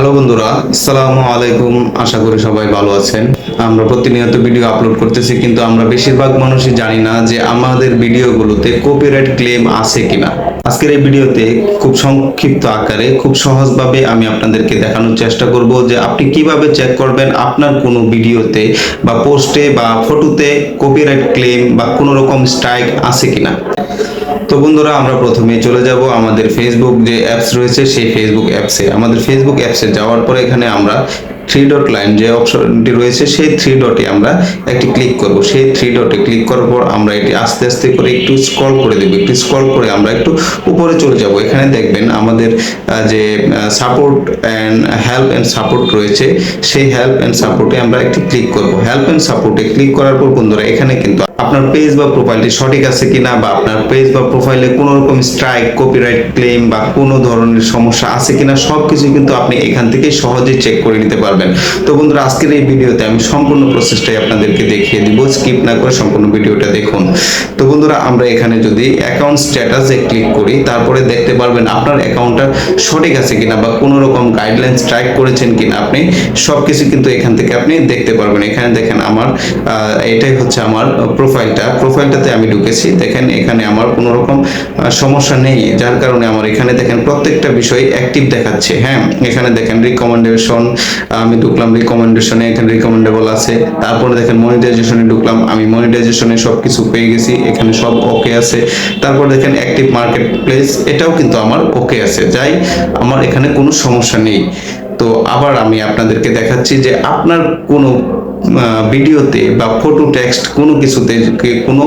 Hello বন্ধুরা, আসসালামু আলাইকুম। আশা করি সবাই ভালো আছেন। আমরা প্রতিনিয়ত ভিডিও আপলোড করতেছি, কিন্তু আমরা বেশিরভাগ মানুষই জানি না যে আমাদের ভিডিওগুলোতে কপিরাইট ক্লেম আছে কিনা। আজকের এই ভিডিওতে খুব সংক্ষিপ্ত আকারে, খুব সহজভাবে আমি আপনাদেরকে দেখানোর চেষ্টা করব যে আপনি কীভাবে চেক করবেন আপনার কোনো ভিডিওতে বা পোস্টে বা ফটোতে কপিরাইট ক্লেম বা কোনো রকম স্ট্রাইক আছে কিনা। তো বন্ধুরা, আমরা প্রথমে চলে যাব আমাদের ফেসবুক যে অ্যাপস রয়েছে, সেই ফেসবুক অ্যাপসে আমাদের ফেসবুক অ্যাপসে যাওয়ার পরে এখানে আমরা থ্রি ডট লাইন যে অপশনটি রয়েছে, সেই থ্রি ডটে আমরা একটি ক্লিক করব। সেই থ্রি ডটে ক্লিক করার পর আমরা এটি আস্তে আস্তে করে একটু স্ক্রল করে দেব। একটু স্ক্রল করে আমরা একটু উপরে চলে যাব। এখানে দেখবেন আমাদের যে support and help and support রয়েছে, সেই হেল্প অ্যান্ড সাপোর্টে আমরা একটি ক্লিক করব। হেল্প অ্যান্ড সাপোর্টে ক্লিক করার পর বন্ধুরা, এখানে কিন্তু আপনার পেজ বা প্রোফাইলটি সঠিক আছে কিনা বা আপনার পেজ বা প্রোফাইলে কোনো রকম স্ট্রাইক কপিরাইট ক্লেম বা কোনো ধরনের সমস্যা আছে কিনা সব কিছু কিন্তু আপনি এখান থেকে সহজেই চেক করে নিতে পারবেন। তো বন্ধুরা, আজকের এই ভিডিওতে আমি সম্পূর্ণ প্রসেসটাই আপনাদেরকে দেখিয়ে দিব। স্কিপ না করে সম্পূর্ণ ভিডিওটা দেখুন। তো বন্ধুরা, আমরা এখানে যদি অ্যাকাউন্ট স্ট্যাটাসে ক্লিক করি, তারপরে দেখতে পারবেন আপনার অ্যাকাউন্টটা সঠিক আছে কিনা বা কোনো রকম গাইডলাইন স্ট্রাইক করেছেন কিনা আপনি সব কিছু কিন্তু এখান থেকে আপনি দেখতে পারবেন। এখানে দেখেন আমার এটাই হচ্ছে আমার প্রোফাইলটা প্রোফাইলটাতে আমি ঢুকেছি। দেখেন, এখানে আমার কোনো রকম সমস্যা নেই। যার কারণে আমার এখানে দেখেন প্রত্যেকটা বিষয় অ্যাক্টিভ দেখাচ্ছে। হ্যাঁ এখানে দেখেন রিকমেন্ডেশন আমি ঢুকলাম রিকমেন্ডেশনে এখানে রিকমেন্ডেবল আছে। তারপরে দেখেন মনিটাইজেশনে ঢুকলাম, আমি মনিটাইজেশনে সব কিছু পেয়ে গেছি, এখানে সব ওকে আছে। তারপর দেখেন অ্যাক্টিভ মার্কেট প্লেস এটাও কিন্তু আমার ওকে আছে। যাই, আমার এখানে কোনো সমস্যা নেই। তো আবার আমি আপনাদেরকে দেখাচ্ছি যে আপনার কোনো ভিডিওতে বা ফটো টেক্সট কোনো কিছুতে কি কোনো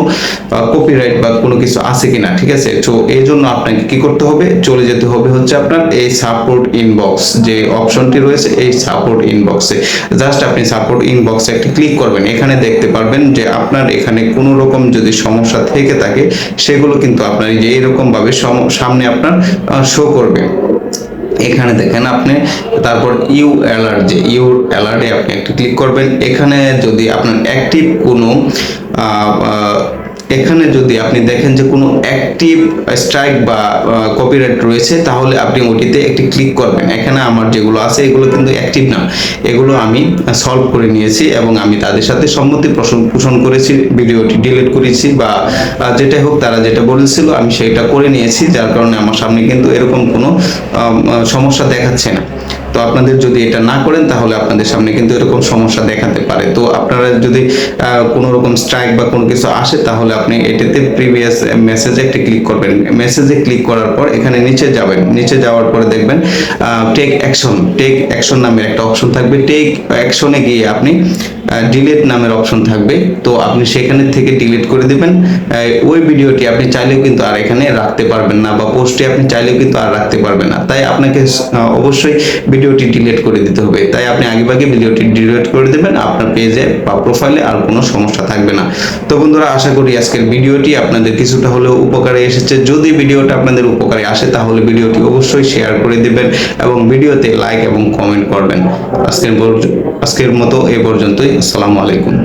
কপিরাইট বা কোনো কিছু আছে কিনা, ঠিক আছে? তো এই জন্য আপনাকে কি করতে হবে? চলে যেতে হবে হচ্ছে আপনার এই সাপোর্ট ইনবক্স যে অপশনটি রয়েছে, এই সাপোর্ট ইনবক্সে জাস্ট আপনি সাপোর্ট ইনবক্সে একটি ক্লিক করবেন। এখানে দেখতে পারবেন যে আপনার এখানে কোনো রকম যদি সমস্যা থেকে থাকে, সেগুলো কিন্তু আপনার এই যে এরকম সম- সামনে আপনার শো করবে। এখানে দেখেন আপনি, তারপর ইউ অ্যালার্ট, যে ইউ অ্যালার্টে আপনি একটি ক্লিক করবেন। এখানে যদি আপনার অ্যাক্টিভ কোনো এখানে যদি আপনি দেখেন যে কোনো অ্যাক্টিভ স্ট্রাইক বা কপিরাইট রয়েছে, তাহলে আপনি ওটিতে একটি ক্লিক করবেন। এখানে আমার যেগুলো আছে, এগুলো কিন্তু অ্যাক্টিভ না। এগুলো আমি সলভ করে নিয়েছি এবং আমি তাদের সাথে সম্মতি পোষণ- করেছি, ভিডিওটি ডিলিট করেছি বা যেটাই হোক তারা যেটা বলেছিল, আমি সেটা করে নিয়েছি, যার কারণে আমার সামনে কিন্তু এরকম কোনো সমস্যা দেখাচ্ছে না। তো আপনাদের যদি এটা না করেন, তাহলে আপনাদের সামনে কিন্তু এরকম সমস্যা দেখাতে পারে। তো আপনারা যদি কোনো রকম স্ট্রাইক বা কোনো কিছু আসে, তাহলে আপনি এটাতে প্রিভিয়াস মেসেজে একটি ক্লিক করবেন। মেসেজে ক্লিক করার পর এখানে নিচে যাবেন। নিচে যাওয়ার পরে দেখবেন টেক অ্যাকশন টেক অ্যাকশন নামের একটা অপশন থাকবে। টেক অ্যাকশনে গিয়ে আপনি ডিলিট নামের অপশন থাকবে। তো আপনি সেখানে থেকে ডিলিট করে দিবেন। ওই ভিডিওটি আপনি চাইলেও কিন্তু আর এখানে রাখতে পারবেন না বা পোস্টে আপনি চাইলেও কিন্তু আর রাখতে পারবেন না। তাই আপনাকে অবশ্যই ভিডিওটি ডিলিট করে দিতে হবে। তাই আপনি আগেভাগে ভিডিওটি ডিলিট করে দেবেন, আপনার পেজে বা প্রোফাইলে আর কোনো সমস্যা থাকবে না। তো বন্ধুরা, আশা করি আজকের ভিডিওটি আপনাদের কিছুটা হলেও উপকারে এসেছে। যদি ভিডিওটা আপনাদের উপকারে আসে, তাহলে ভিডিওটি অবশ্যই শেয়ার করে দিবেন এবং ভিডিওতে লাইক এবং কমেন্ট করবেন। আজকের আজকের মতো এ পর্যন্তই। আসসালামু আলাইকুম।